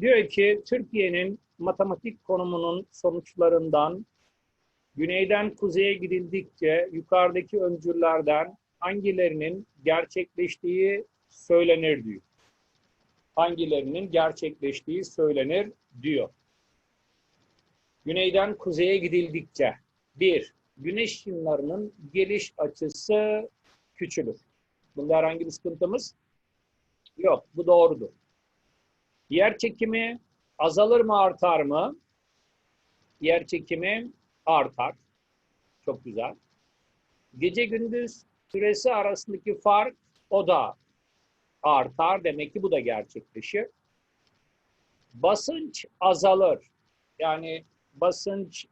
Diyor ki Türkiye'nin matematik konumunun sonuçlarından güneyden kuzeye gidildikçe yukarıdaki öncüllerden hangilerinin gerçekleştiği söylenir diyor. Hangilerinin gerçekleştiği söylenir diyor. Güneyden kuzeye gidildikçe bir, güneş ışınlarının geliş açısı küçülür. Bunda herhangi bir sıkıntımız yok. Bu doğrudur. Yer çekimi azalır mı artar mı? Yer çekimi artar. Çok güzel. Gece gündüz süresi arasındaki fark o da artar. Demek ki bu da gerçekleşir. Basınç azalır. Yani basınç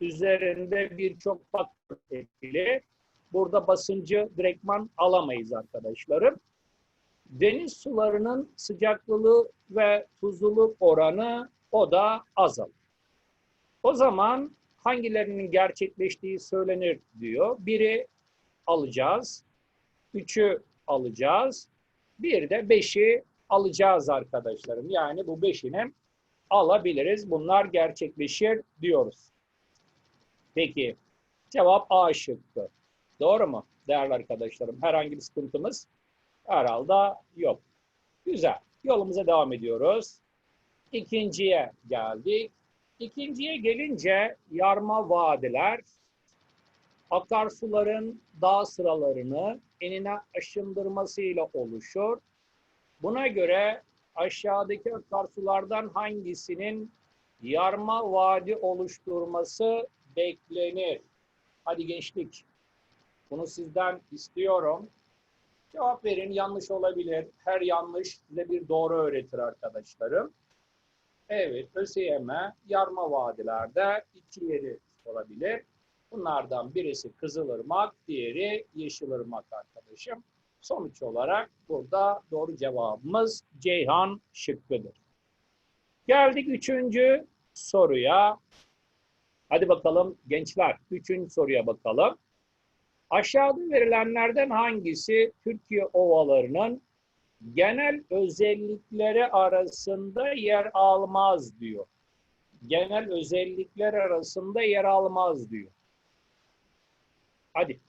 üzerinde birçok faktör etkili. Burada basıncı direktman alamayız arkadaşlarım. Deniz sularının sıcaklığı ve tuzluluk oranı o da azalır. O zaman hangilerinin gerçekleştiği söylenir diyor. Biri alacağız, üçü alacağız, bir de beşi alacağız arkadaşlarım. Yani bu beşini alabiliriz. Bunlar gerçekleşir diyoruz. Peki cevap A şıkkı. Doğru mu değerli arkadaşlarım? Herhangi bir sıkıntımız herhalde yok. Güzel. Yolumuza devam ediyoruz. İkinciye geldik. İkinciye gelince yarma vadiler akarsuların dağ sıralarını enine aşındırmasıyla oluşur. Buna göre aşağıdaki akarsulardan hangisinin yarma vadi oluşturması beklenir? Hadi gençlik. Bunu sizden istiyorum. Cevap verin. Yanlış olabilir. Her yanlış size bir doğru öğretir arkadaşlarım. Evet, ÖSYM yarma vadilerde iki yeri olabilir. Bunlardan birisi Kızılırmak, diğeri Yeşilırmak arkadaşım. Sonuç olarak burada doğru cevabımız Ceyhan şıkkıdır. Geldik üçüncü soruya. Hadi bakalım gençler, üçüncü soruya bakalım. Aşağıda verilenlerden hangisi Türkiye ovalarının genel özellikleri arasında yer almaz diyor. Genel özellikler arasında yer almaz diyor. Hadi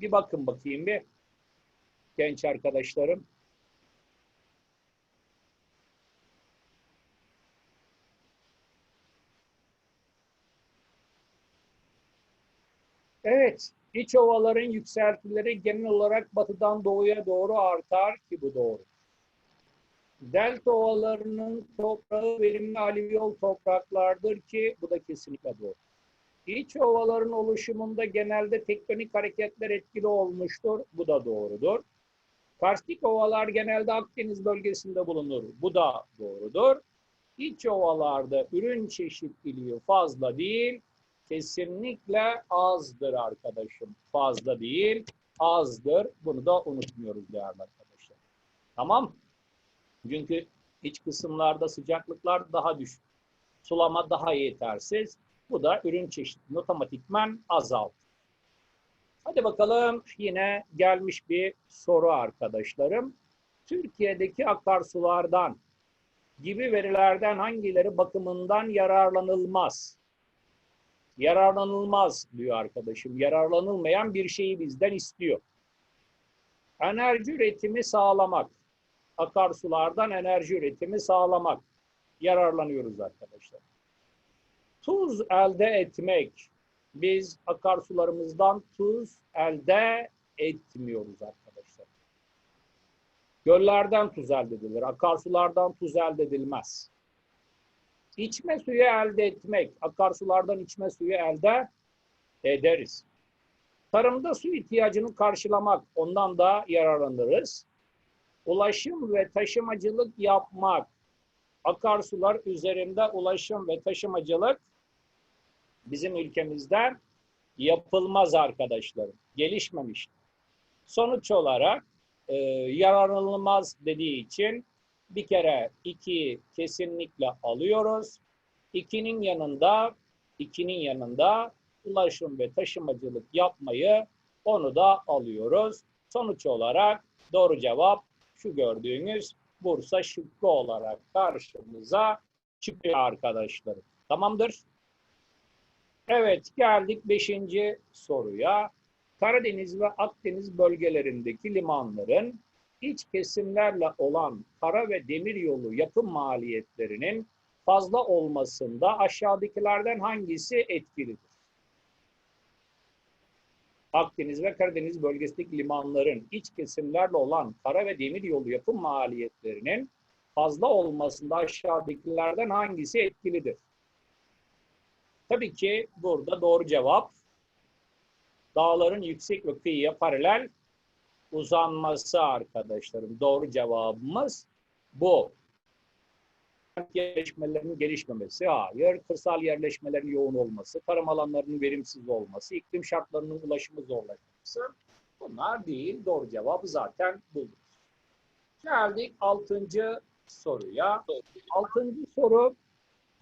bir bakın bakayım bir genç arkadaşlarım. Evet, iç ovaların yükseltileri genel olarak batıdan doğuya doğru artar ki bu doğru. Delta ovalarının toprağı verimli alüvyol topraklardır ki bu da kesinlikle doğru. İç ovaların oluşumunda genelde tektonik hareketler etkili olmuştur. Bu da doğrudur. Karstik ovalar genelde Akdeniz bölgesinde bulunur. Bu da doğrudur. İç ovalarda ürün çeşitliliği fazla değil, kesinlikle azdır arkadaşım. Fazla değil, azdır. Bunu da unutmuyoruz değerli arkadaşlar. Tamam. Çünkü iç kısımlarda sıcaklıklar daha düşük. Sulama daha yetersiz. Bu da ürün çeşitliliğini otomatikman azaltır. Hadi bakalım yine gelmiş bir soru arkadaşlarım. Türkiye'deki akarsulardan gibi verilerden hangileri bakımından yararlanılmaz? Yararlanılmaz diyor arkadaşım. Yararlanılmayan bir şeyi bizden istiyor. Enerji üretimi sağlamak. Akarsulardan enerji üretimi sağlamak. Yararlanıyoruz arkadaşlar. Tuz elde etmek. Biz akarsularımızdan tuz elde etmiyoruz arkadaşlar. Göllerden tuz elde edilir. Akarsulardan tuz elde edilmez. İçme suyu elde etmek. Akarsulardan içme suyu elde ederiz. Tarımda su ihtiyacını karşılamak. Ondan da yararlanırız. Ulaşım ve taşımacılık yapmak. Akarsular üzerinde ulaşım ve taşımacılık bizim ülkemizde yapılmaz arkadaşlarım. Gelişmemiş. Sonuç olarak e, yararlanılmaz dediği için bir kere iki kesinlikle alıyoruz. İkinin yanında ikinin yanında ulaşım ve taşımacılık yapmayı onu da alıyoruz. Sonuç olarak doğru cevap şu gördüğünüz Bursa şıkkı olarak karşımıza çıkıyor arkadaşlarım. Tamamdır. Evet geldik beşinci soruya. Karadeniz ve Akdeniz bölgelerindeki limanların iç kesimlerle olan kara ve demir yolu yapım maliyetlerinin fazla olmasında aşağıdakilerden hangisi etkilidir? Akdeniz ve Karadeniz bölgesindeki limanların iç kesimlerle olan kara ve demir yolu yapım maliyetlerinin fazla olmasında aşağıdakilerden hangisi etkilidir? Tabii ki burada doğru cevap dağların yüksek ve kıyıya paralel uzanması arkadaşlarım. Doğru cevabımız bu. Yerleşmelerinin gelişmemesi, hayır. Kırsal yerleşmelerin yoğun olması, tarım alanlarının verimsiz olması, iklim şartlarının ulaşımı zorlaşması. Bunlar değil. Doğru cevabı zaten bulduk. Geldik altıncı soruya. Altıncı soru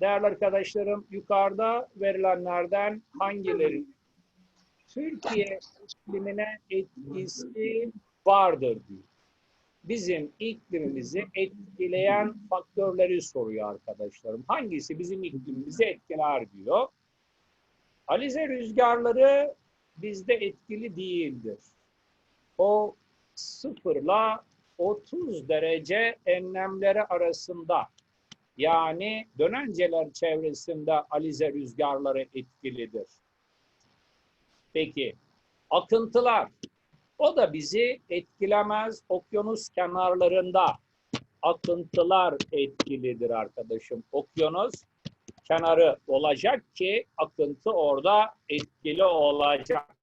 değerli arkadaşlarım yukarıda verilenlerden hangileri Türkiye iklimine etkisi vardır diyor. Bizim iklimimizi etkileyen faktörleri soruyor arkadaşlarım. Hangisi bizim iklimimizi etkiler diyor. Alize rüzgarları bizde etkili değildir. O sıfırla 30 derece enlemleri arasında yani dönenceler çevresinde alize rüzgarları etkilidir. Peki akıntılar o da bizi etkilemez okyanus kenarlarında akıntılar etkilidir arkadaşım. Okyanus kenarı olacak ki akıntı orada etkili olacak.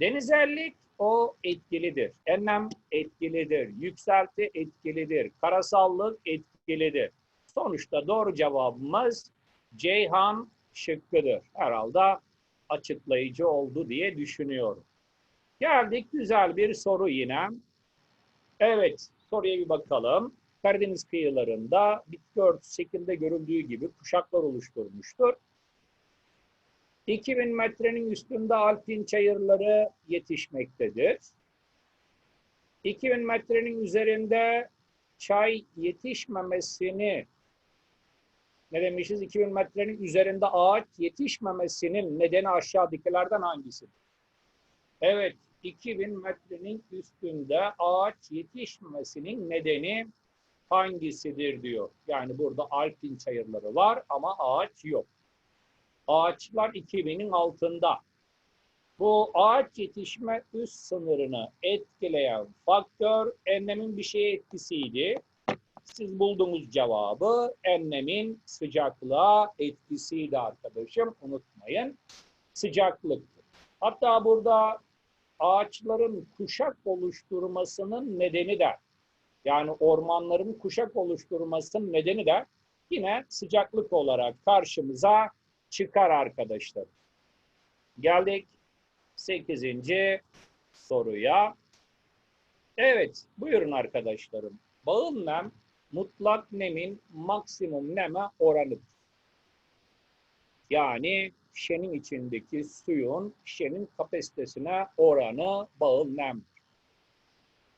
Denizellik o etkilidir. Enlem etkilidir. Yükselti etkilidir. Karasallık etkilidir. Sonuçta doğru cevabımız Ceyhan şıkkıdır. Herhalde açıklayıcı oldu diye düşünüyorum. Geldik güzel bir soru yine. Evet soruya bir bakalım. Karadeniz kıyılarında bitki örtüsü şeklinde görüldüğü gibi kuşaklar oluşturmuştur. 2000 metrenin üstünde alpin çayırları yetişmektedir. 2000 metrenin üzerinde çay yetişmemesini ne demişiz? 2000 metrenin üzerinde ağaç yetişmemesinin nedeni aşağıdakilerden hangisidir? Evet, 2000 metrenin üstünde ağaç yetişmemesinin nedeni hangisidir diyor. Yani burada alpin çayırları var ama ağaç yok. Ağaçlar 2000'in altında. Bu ağaç yetişme üst sınırını etkileyen faktör enlemin bir şeye etkisiydi. Siz bulduğunuz cevabı enlemin sıcaklığa etkisiydi arkadaşım. Unutmayın. Sıcaklıktır. Hatta burada ağaçların kuşak oluşturmasının nedeni de yani ormanların kuşak oluşturmasının nedeni de yine sıcaklık olarak karşımıza çıkar arkadaşlar. Geldik 8. soruya. Evet, buyurun arkadaşlarım. Bağıl nem mutlak nemin maksimum neme oranıdır. Yani şişenin içindeki suyun şişenin kapasitesine oranı bağıl nemdir.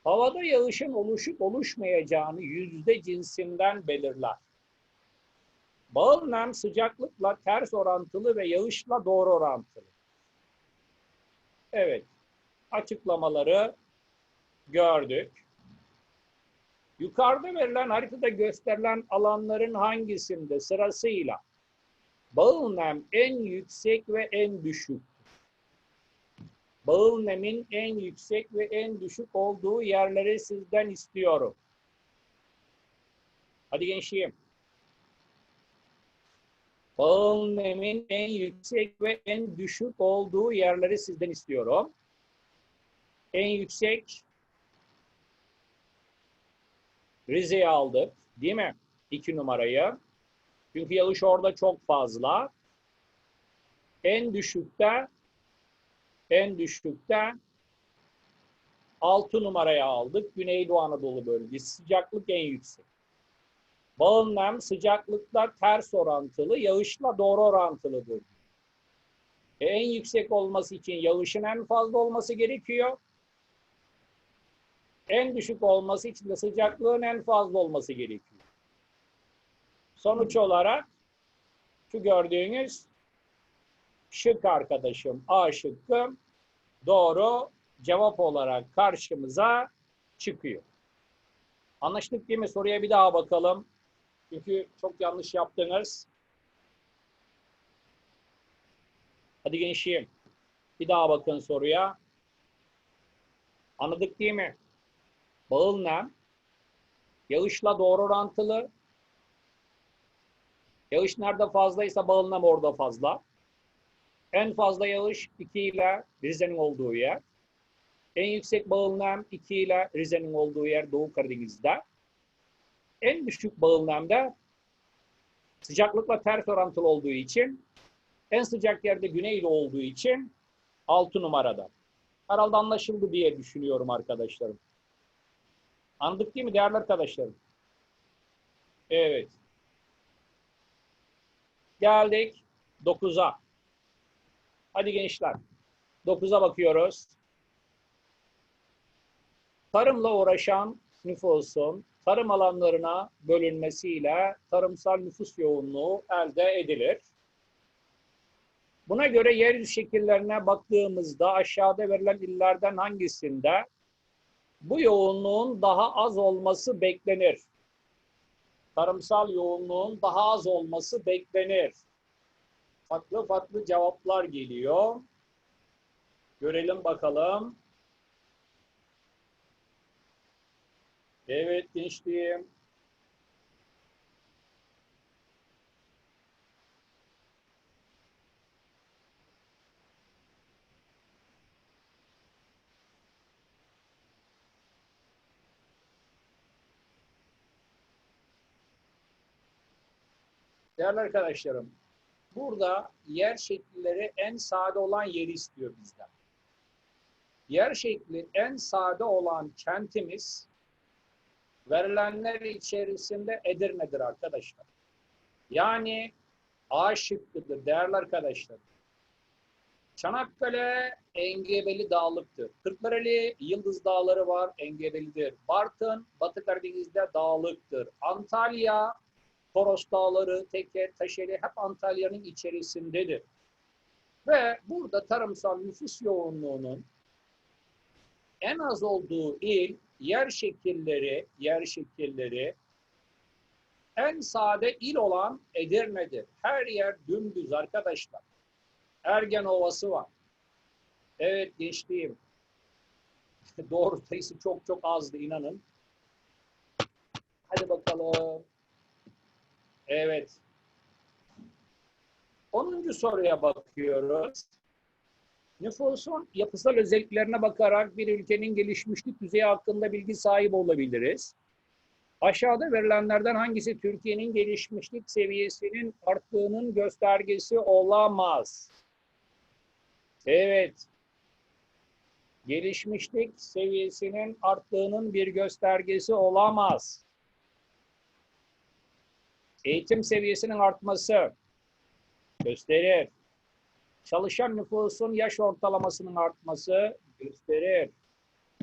Havada yağışın oluşup oluşmayacağını yüzde cinsinden belirler. Bağıl nem sıcaklıkla ters orantılı ve yağışla doğru orantılı. Evet, açıklamaları gördük. Yukarıda verilen haritada gösterilen alanların hangisinde sırasıyla bağıl nem en yüksek ve en düşük? Bağıl nemin en yüksek ve en düşük olduğu yerleri sizden istiyorum. Hadi gençliğim. Bağıl nemin en yüksek ve en düşük olduğu yerleri sizden istiyorum. En yüksek Rize'yi aldık. Değil mi? İki numarayı. Çünkü yağış orada çok fazla. En düşükte en düşükte 6 numaraya aldık. Güneydoğu Anadolu bölgesi. Sıcaklık en yüksek. Bağın nem sıcaklıkla ters orantılı, yağışla doğru orantılıdır. E, en yüksek olması için yağışın en fazla olması gerekiyor. En düşük olması için de sıcaklığın en fazla olması gerekiyor. Sonuç olarak şu gördüğünüz şık arkadaşım A şıkkı doğru cevap olarak karşımıza çıkıyor. Anlaştık değil mi? Soruya bir daha bakalım. Çünkü çok yanlış yaptınız. Hadi gençliğim. Bir daha bakın soruya. Anladık değil mi? Bağıl nem yağışla doğru orantılı. Yağış nerede fazlaysa bağıl nem orada fazla. En fazla yağış 2 ile Rize'nin olduğu yer. En yüksek bağıl nem 2 ile Rize'nin olduğu yer Doğu Karadeniz'de. En düşük bağıl nem de sıcaklıkla ters orantılı olduğu için en sıcak yerde güneyli olduğu için 6 numarada. Herhalde anlaşıldı diye düşünüyorum arkadaşlarım. Anladık değil mi değerli arkadaşlarım? Evet. Geldik 9'a. Hadi gençler. 9'a bakıyoruz. Tarımla uğraşan nüfusun tarım alanlarına bölünmesiyle tarımsal nüfus yoğunluğu elde edilir. Buna göre yeryüzü şekillerine baktığımızda aşağıda verilen illerden hangisinde bu yoğunluğun daha az olması beklenir? Tarımsal yoğunluğun daha az olması beklenir. Farklı farklı cevaplar geliyor. Görelim bakalım. Evet gençliğim. Değerli arkadaşlarım, burada yer şekilleri en sade olan yeri istiyor bizden. Yer şekli en sade olan kentimiz verilenler içerisinde Edirne'dir arkadaşlar. Yani A şıkkıdır değerli arkadaşlar. Çanakkale Engebeli Dağlık'tır. Kırklareli Yıldız Dağları var, Engebelidir. Bartın Batı Karadeniz'de dağlıktır. Antalya Toros Dağları, Teke, Taşeli hep Antalya'nın içerisindedir. Ve burada tarımsal nüfus yoğunluğunun en az olduğu il yer şekilleri, yer şekilleri en sade il olan Edirne'dir. Her yer dümdüz arkadaşlar. Ergen Ovası var. Evet gençliğim. Doğru sayısı çok çok azdı inanın. Hadi bakalım. Evet. 10. soruya bakıyoruz. Nüfusun yapısal özelliklerine bakarak bir ülkenin gelişmişlik düzeyi hakkında bilgi sahibi olabiliriz. Aşağıda verilenlerden hangisi Türkiye'nin gelişmişlik seviyesinin arttığının göstergesi olamaz? Evet. Gelişmişlik seviyesinin arttığının bir göstergesi olamaz. Eğitim seviyesinin artması gösterir. Çalışan nüfusun yaş ortalamasının artması gösterir.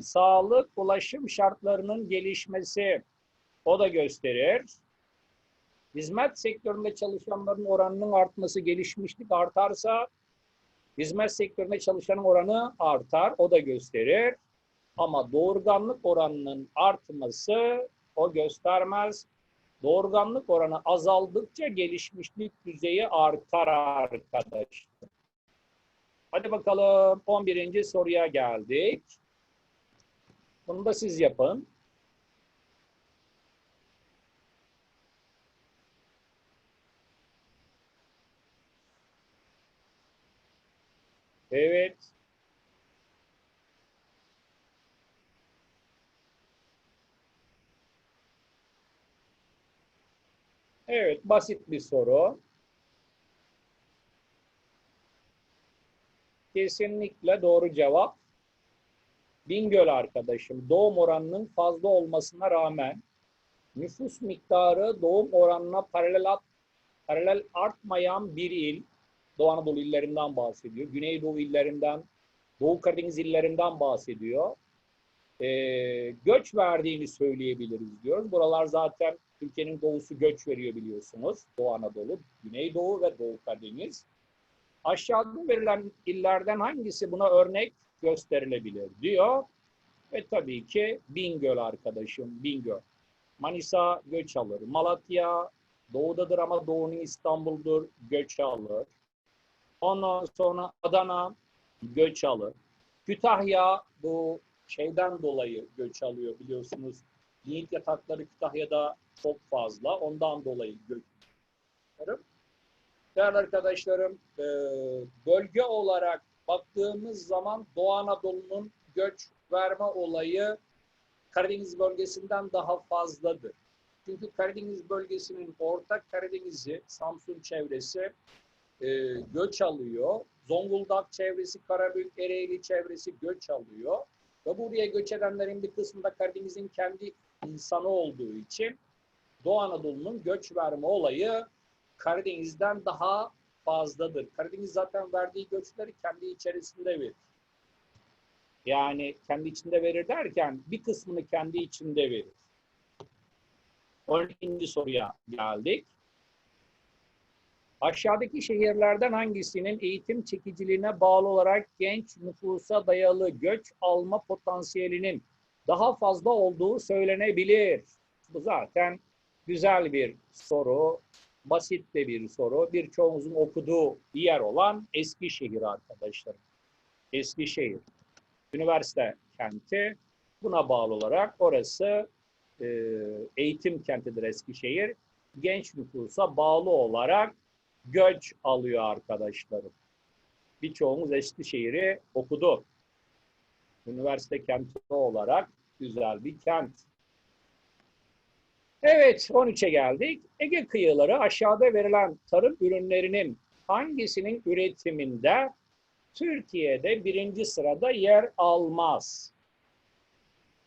Sağlık, ulaşım şartlarının gelişmesi o da gösterir. Hizmet sektöründe çalışanların oranının artması, gelişmişlik artarsa hizmet sektöründe çalışanın oranı artar, o da gösterir. Ama doğurganlık oranının artması o göstermez. Doğurganlık oranı azaldıkça gelişmişlik düzeyi artar arkadaşlar. Hadi bakalım 11. soruya geldik. Bunu da siz yapın. Evet. Evet, basit bir soru. Kesinlikle doğru cevap. Bingöl arkadaşım. Doğum oranının fazla olmasına rağmen nüfus miktarı doğum oranına paralel, at, paralel artmayan bir il. Doğu Anadolu illerinden bahsediyor. Güneydoğu illerinden, Doğu Karadeniz illerinden bahsediyor. Ee, göç verdiğini söyleyebiliriz diyoruz. Buralar zaten Türkiye'nin doğusu göç veriyor biliyorsunuz. Doğu Anadolu, Güneydoğu ve Doğu Karadeniz. Aşağıda verilen illerden hangisi buna örnek gösterilebilir diyor. Ve tabii ki Bingöl arkadaşım, Bingöl. Manisa göç alır. Malatya doğudadır ama doğunun İstanbul'dur, göç alır. Ondan sonra Adana göç alır. Kütahya bu şeyden dolayı göç alıyor biliyorsunuz. Yiğit yatakları Kütahya'da çok fazla. Ondan dolayı göç alır. Değerli arkadaşlarım, e, bölge olarak baktığımız zaman Doğu Anadolu'nun göç verme olayı Karadeniz bölgesinden daha fazladır. Çünkü Karadeniz bölgesinin Orta Karadeniz'i, Samsun çevresi e, göç alıyor. Zonguldak çevresi, Karabük, Ereğli çevresi göç alıyor. Ve buraya göç edenlerin bir kısmı da Karadeniz'in kendi insanı olduğu için Doğu Anadolu'nun göç verme olayı Karadeniz'den daha fazladır. Karadeniz zaten verdiği göçleri kendi içerisinde verir. Yani kendi içinde verir derken bir kısmını kendi içinde verir. 12. soruya geldik. Aşağıdaki şehirlerden hangisinin eğitim çekiciliğine bağlı olarak genç nüfusa dayalı göç alma potansiyelinin daha fazla olduğu söylenebilir? Bu zaten güzel bir soru, basit de bir soru. Birçoğumuzun okuduğu bir yer olan Eskişehir arkadaşlarım. Eskişehir. Üniversite kenti. Buna bağlı olarak orası e, eğitim kentidir Eskişehir. Genç nüfusa bağlı olarak göç alıyor arkadaşlarım. Birçoğumuz Eskişehir'i okudu. Üniversite kenti olarak güzel bir kent. Evet, 13'e geldik. Ege kıyıları aşağıda verilen tarım ürünlerinin hangisinin üretiminde Türkiye'de birinci sırada yer almaz?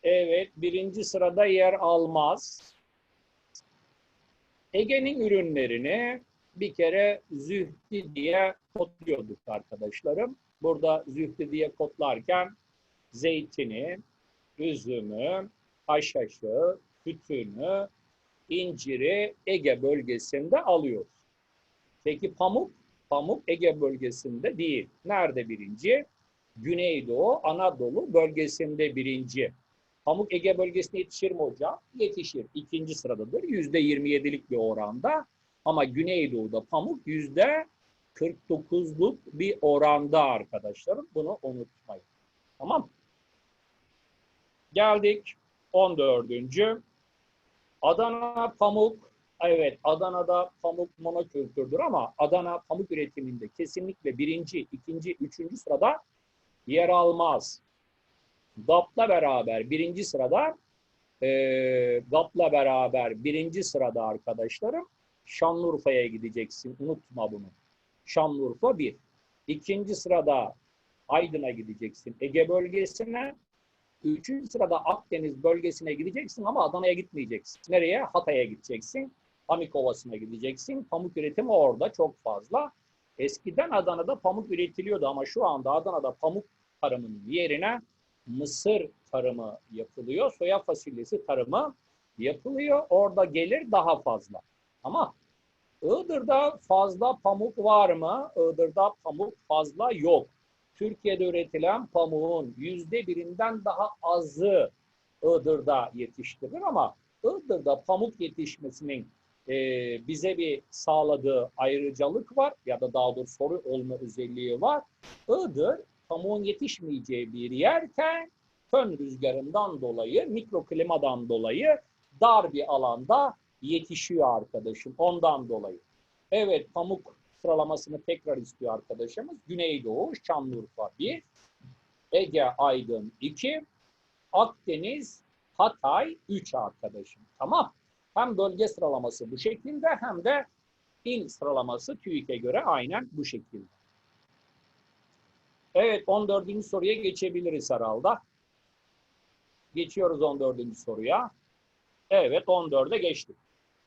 Evet, birinci sırada yer almaz. Ege'nin ürünlerini bir kere zühdi diye kodluyorduk arkadaşlarım. Burada zühdi diye kodlarken zeytini, üzümü, haşhaşı, tütünü, inciri Ege bölgesinde alıyoruz. Peki pamuk? Pamuk Ege bölgesinde değil. Nerede birinci? Güneydoğu, Anadolu bölgesinde birinci. Pamuk Ege bölgesinde yetişir mi hocam? Yetişir. İkinci sıradadır. Yüzde 27'lik bir oranda. Ama Güneydoğu'da pamuk yüzde 49'luk bir oranda arkadaşlarım. Bunu unutmayın. Tamam. Geldik 14. Adana pamuk. Evet Adana'da pamuk monokültürdür ama Adana pamuk üretiminde kesinlikle birinci, ikinci, üçüncü sırada yer almaz. GAP'la beraber birinci sırada e, GAP'la beraber birinci sırada arkadaşlarım Şanlıurfa'ya gideceksin. Unutma bunu. Şanlıurfa bir. İkinci sırada Aydın'a gideceksin. Ege bölgesine. Üçüncü sırada Akdeniz bölgesine gideceksin ama Adana'ya gitmeyeceksin. Nereye? Hatay'a gideceksin. Pamuk Ovası'na gideceksin. Pamuk üretimi orada çok fazla. Eskiden Adana'da pamuk üretiliyordu ama şu anda Adana'da pamuk tarımının yerine mısır tarımı yapılıyor. Soya fasulyesi tarımı yapılıyor. Orada gelir daha fazla. Ama Iğdır'da fazla pamuk var mı? Iğdır'da pamuk fazla yok. Türkiye'de üretilen pamuğun yüzde birinden daha azı Iğdır'da yetiştirilir ama Iğdır'da pamuk yetişmesinin e, bize bir sağladığı ayrıcalık var ya da daha doğrusu soru olma özelliği var. Iğdır pamuğun yetişmeyeceği bir yerken fön rüzgarından dolayı, mikroklimadan dolayı dar bir alanda yetişiyor arkadaşım. Ondan dolayı. Evet pamuk sıralamasını tekrar istiyor arkadaşımız. Güneydoğu, Şanlıurfa 1, Ege, Aydın 2, Akdeniz, Hatay 3 arkadaşım. Tamam. Hem bölge sıralaması bu şekilde hem de il sıralaması TÜİK'e göre aynen bu şekilde. Evet 14. soruya geçebiliriz herhalde. Geçiyoruz 14. soruya. Evet 14'e geçtik.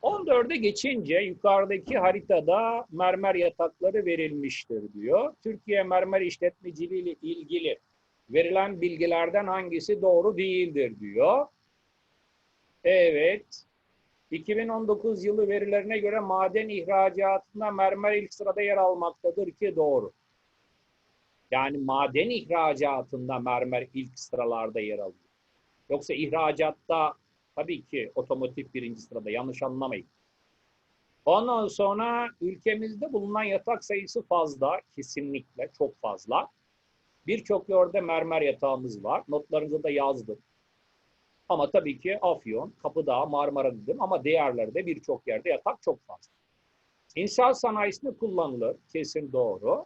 14'e geçince yukarıdaki haritada mermer yatakları verilmiştir diyor. Türkiye mermer işletmeciliği ile ilgili verilen bilgilerden hangisi doğru değildir diyor. Evet. 2019 yılı verilerine göre maden ihracatında mermer ilk sırada yer almaktadır ki doğru. Yani maden ihracatında mermer ilk sıralarda yer alıyor. Yoksa ihracatta tabii ki otomotiv birinci sırada yanlış anlamayın. Ondan sonra ülkemizde bulunan yatak sayısı fazla, kesinlikle çok fazla. Birçok yerde mermer yatağımız var. Notlarınızı da yazdım. Ama tabii ki Afyon, Kapıdağ, Marmara dedim ama diğerlerde birçok yerde yatak çok fazla. İnşaat sanayisinde kullanılır, kesin doğru.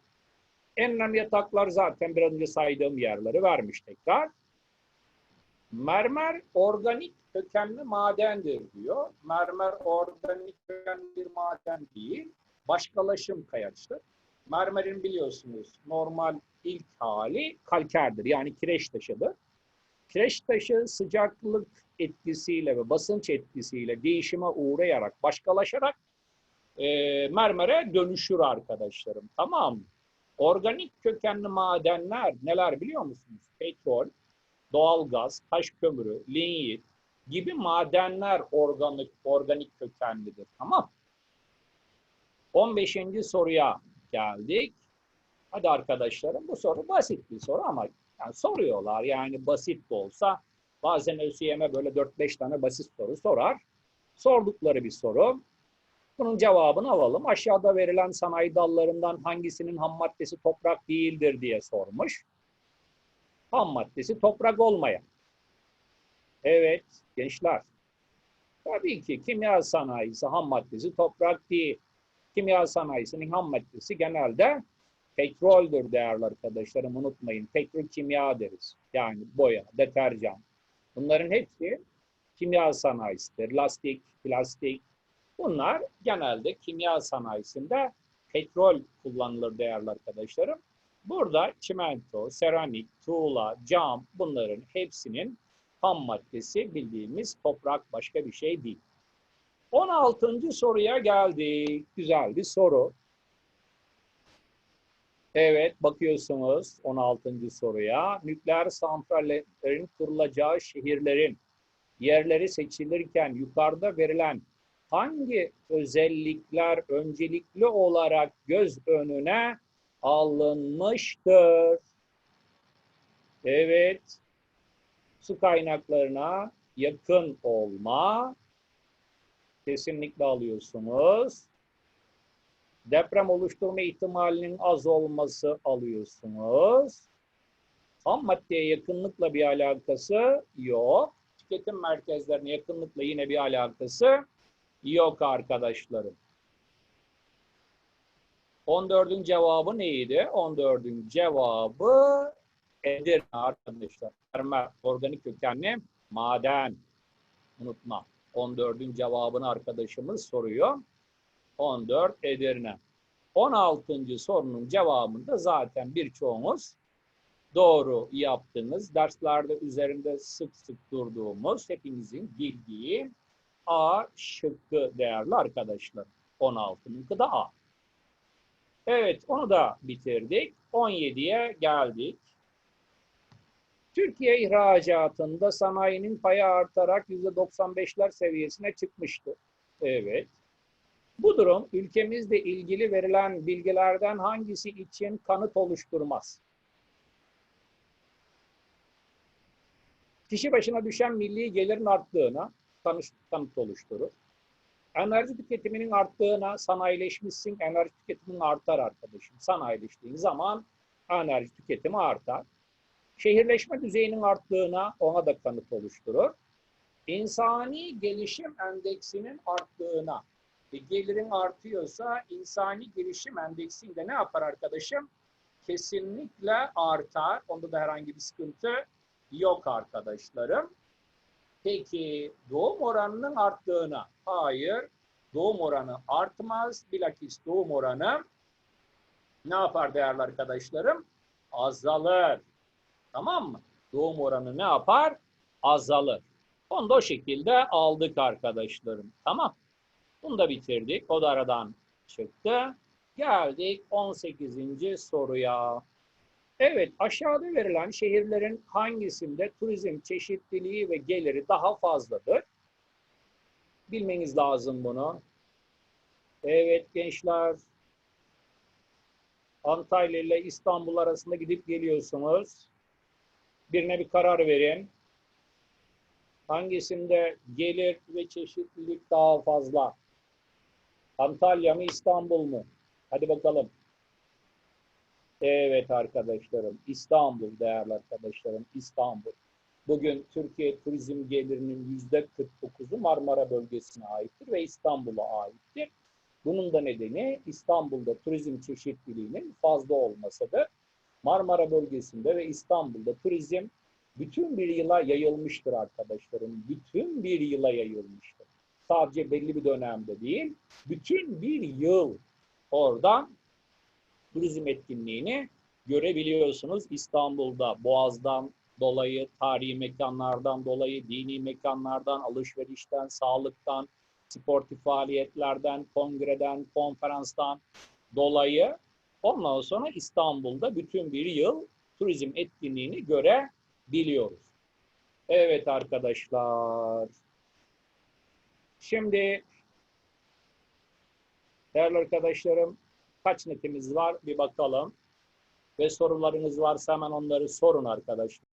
En önemli yataklar zaten biraz önce saydığım yerleri vermiş tekrar. Mermer organik kökenli madendir diyor. Mermer organik kökenli bir maden değil. Başkalaşım kayaçtır. Mermerin biliyorsunuz normal ilk hali kalkerdir. Yani kireç taşıdır. Kireç taşı sıcaklık etkisiyle ve basınç etkisiyle değişime uğrayarak, başkalaşarak e, mermere dönüşür arkadaşlarım. Tamam? Organik kökenli madenler neler biliyor musunuz? Petrol, doğalgaz, taş kömürü, linyit gibi madenler organik organik kökenlidir. Tamam. 15. soruya geldik. Hadi arkadaşlarım bu soru basit bir soru ama yani soruyorlar yani basit de olsa bazen ÖSYM böyle 4-5 tane basit soru sorar. Sordukları bir soru. Bunun cevabını alalım. Aşağıda verilen sanayi dallarından hangisinin ham maddesi toprak değildir diye sormuş. Ham maddesi toprak olmayan. Evet gençler. Tabii ki kimya sanayisi ham maddesi toprak değil. Kimya sanayisinin ham maddesi genelde petroldür değerli arkadaşlarım unutmayın. Petrokimya deriz. Yani boya, deterjan. Bunların hepsi kimya sanayisidir. Lastik, plastik. Bunlar genelde kimya sanayisinde petrol kullanılır değerli arkadaşlarım. Burada çimento, seramik, tuğla, cam bunların hepsinin ham maddesi bildiğimiz toprak başka bir şey değil. 16. soruya geldik. Güzel bir soru. Evet bakıyorsunuz 16. soruya. Nükleer santrallerin kurulacağı şehirlerin yerleri seçilirken yukarıda verilen hangi özellikler öncelikli olarak göz önüne alınmıştır? Evet. Su kaynaklarına yakın olma. Kesinlikle alıyorsunuz deprem oluşturma ihtimalinin az olması alıyorsunuz. Ham maddeye yakınlıkla bir alakası yok. Tüketim merkezlerine yakınlıkla yine bir alakası yok arkadaşlarım. 14'ün cevabı neydi? 14'ün cevabı Edirne arkadaşlar. Mermer, organik kökenli maden. Unutma. 14'ün cevabını arkadaşımız soruyor. 14 Edirne. 16. sorunun cevabında zaten birçoğumuz doğru yaptınız. Derslerde üzerinde sık sık durduğumuz hepinizin bildiği A şıkkı değerli arkadaşlar. 16'nınki da A. Evet onu da bitirdik. 17'ye geldik. Türkiye ihracatında sanayinin payı artarak %95'ler seviyesine çıkmıştı. Evet. Bu durum ülkemizle ilgili verilen bilgilerden hangisi için kanıt oluşturmaz? Kişi başına düşen milli gelirin arttığına kanıt, oluşturur. Enerji tüketiminin arttığına sanayileşmişsin, enerji tüketimin artar arkadaşım. Sanayileştiğin zaman enerji tüketimi artar. Şehirleşme düzeyinin arttığına ona da kanıt oluşturur. İnsani gelişim endeksinin arttığına e, gelirin artıyorsa insani gelişim endeksinde ne yapar arkadaşım? Kesinlikle artar. Onda da herhangi bir sıkıntı yok arkadaşlarım. Peki doğum oranının arttığına? Hayır. Doğum oranı artmaz. Bilakis doğum oranı ne yapar değerli arkadaşlarım? Azalır. Tamam mı? Doğum oranı ne yapar? Azalır. Onu da o şekilde aldık arkadaşlarım. Tamam. Bunu da bitirdik. O da aradan çıktı. Geldik 18. soruya. Evet, aşağıda verilen şehirlerin hangisinde turizm çeşitliliği ve geliri daha fazladır? Bilmeniz lazım bunu. Evet gençler. Antalya ile İstanbul arasında gidip geliyorsunuz. Birine bir karar verin. Hangisinde gelir ve çeşitlilik daha fazla? Antalya mı İstanbul mu? Hadi bakalım. Evet arkadaşlarım, İstanbul değerli arkadaşlarım, İstanbul. Bugün Türkiye turizm gelirinin yüzde 49'u Marmara bölgesine aittir ve İstanbul'a aittir. Bunun da nedeni İstanbul'da turizm çeşitliliğinin fazla olmasıdır. Marmara bölgesinde ve İstanbul'da turizm bütün bir yıla yayılmıştır arkadaşlarım. Bütün bir yıla yayılmıştır. Sadece belli bir dönemde değil, bütün bir yıl oradan turizm etkinliğini görebiliyorsunuz İstanbul'da. Boğaz'dan dolayı, tarihi mekanlardan dolayı, dini mekanlardan, alışverişten, sağlıktan, sportif faaliyetlerden, kongreden, konferanstan dolayı ondan sonra İstanbul'da bütün bir yıl turizm etkinliğini görebiliyoruz. Evet arkadaşlar. Şimdi değerli arkadaşlarım kaç netimiz var bir bakalım. Ve sorularınız varsa hemen onları sorun arkadaşlar.